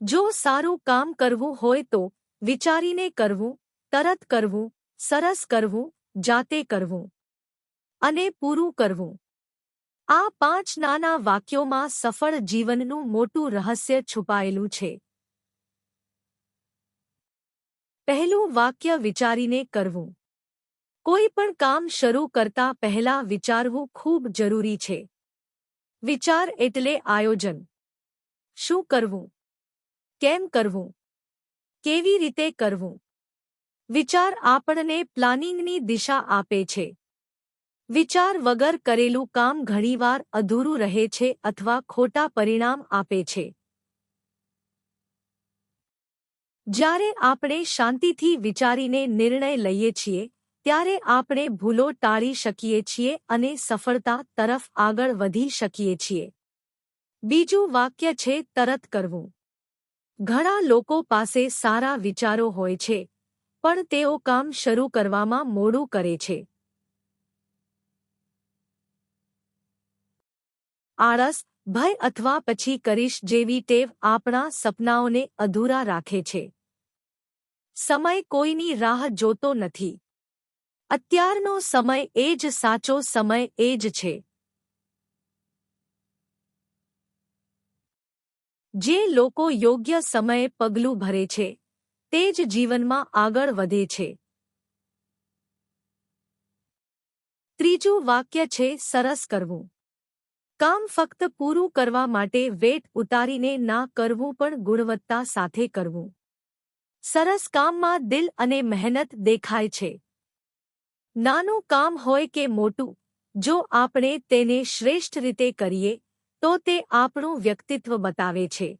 જો સારું કામ કરવું હોય તો વિચારીને કરવું, તરત કરવું, સરસ કરવું, જાતે કરવું અને પૂરું કરવું. આ પાંચ નાના વાક્યોમાં સફળ જીવનનું મોટું રહસ્ય છુપાયેલું છે. પહેલું વાક્ય વિચારીને કરવું. કોઈ પણ કામ શરૂ કરતા પહેલા વિચારવું ખૂબ જરૂરી છે. વિચાર એટલે આયોજન. શું કરવું? કેમ કરવું? કેવી રીતે કરવું? વિચાર આપણને પ્લાનિંગની દિશા આપે છે. વિચાર વગર કરેલું કામ ઘણીવાર અધૂરું રહે છે અથવા ખોટા પરિણામ આપે છે. જ્યારે આપણે શાંતિથી વિચારીને નિર્ણય લઈએ છીએ, ત્યારે આપણે ભૂલો ટાળી શકીએ છીએ અને સફળતા તરફ આગળ વધી શકીએ છીએ. બીજું વાક્ય છે તરત કરવું. ઘણા લોકો પાસે સારા વિચારો હોય છે, પણ તેઓ કામ શરૂ કરવામાં મોડું કરે છે. આળસ, ભય અથવા પછી કરીશ જેવી ટેવ આપણા સપનાઓને અધૂરા રાખે છે. સમય કોઈની રાહ જોતો નથી. અત્યારનો સમય એ જ સાચો સમય એ જ છે. જે લોકો યોગ્ય સમયે પગલું ભરે છે, તે જ જીવનમાં આગળ વધે છે. ત્રીજું વાક્ય છે, સરસ કરવું. કામ ફક્ત પૂરું કરવા માટે વેટ ઉતારીને ના કરવું પણ ગુણવત્તા સાથે કરવું. સરસ કામમાં દિલ અને મહેનત દેખાય છે. નાનું કામ હોય કે મોટું, જો આપણે તેને શ્રેષ્ઠ રીતે કરીએ તો તે આપણું વ્યક્તિત્વ બતાવે છે.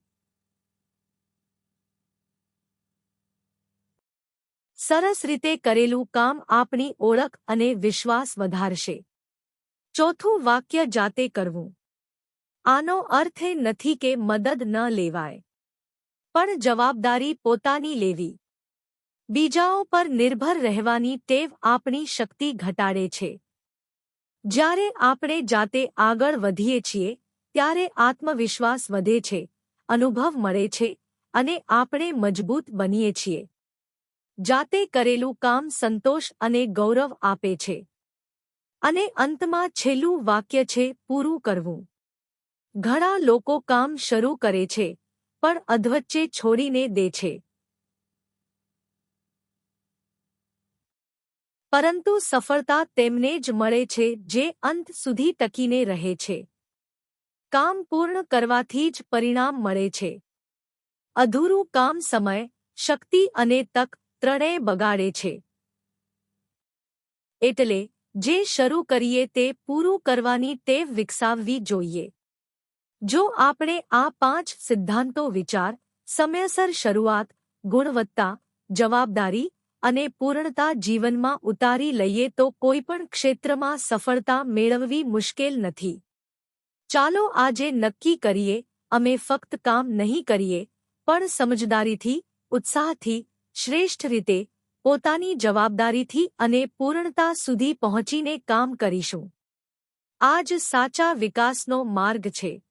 સરસ રીતે કરેલું કામ આપણી ઓળખ અને વિશ્વાસ વધારશે. ચોથું વાક્ય જાતે કરવું. આનો અર્થ એ નથી કે મદદ ન લેવાય. પણ જવાબદારી પોતાની લેવી. બીજાઓ પર નિર્ભર રહેવાની ટેવ આપણી શક્તિ ઘટાડે છે. જ્યારે આપણે જાતે આગળ વધીએ છીએ ત્યારે આત્મવિશ્વાસ વધે છે, અનુભવ મળે છે અને આપણે મજબૂત બનીએ છીએ. જાતે કરેલું કામ સંતોષ અને ગૌરવ આપે છે. અને અંતમાં છેલ્લું વાક્ય છે, પૂરું કરવું. ઘણા લોકો કામ શરૂ કરે છે, પણ અધવચ્ચે છોડીને દે છે. પરંતુ સફળતા તેમને જ મળે છે, જે અંત સુધી ટકીને રહે છે. કામ પૂર્ણ કરવાથી જ પરિણામ મળે છે. અધૂરું કામ સમય, શક્તિ અને તક ત્રણેય બગાડે છે. એટલે, જે શરૂ કરીએ તે પૂરું કરવાની ટેવ વિકસાવવી જોઈએ. જો આપણે આ પાંચ સિદ્ધાંતો વિચાર, સમયસર શરૂઆત, ગુણવત્તા, જવાબદારી અને પૂર્ણતા જીવનમાં ઉતારી લઈએ તો કોઈપણ ક્ષેત્રમાં સફળતા મેળવવી મુશ્કેલ નથી. ચાલો આજે નક્કી કરીએ, અમે ફક્ત કામ નહીં કરીએ, પણ સમજદારીથી, ઉત્સાહથી, શ્રેષ્ઠ રીતે, પોતાની જવાબદારીથી અને પૂર્ણતા સુધી પહોંચીને કામ કરીશું. આ જ સાચા વિકાસનો માર્ગ છે.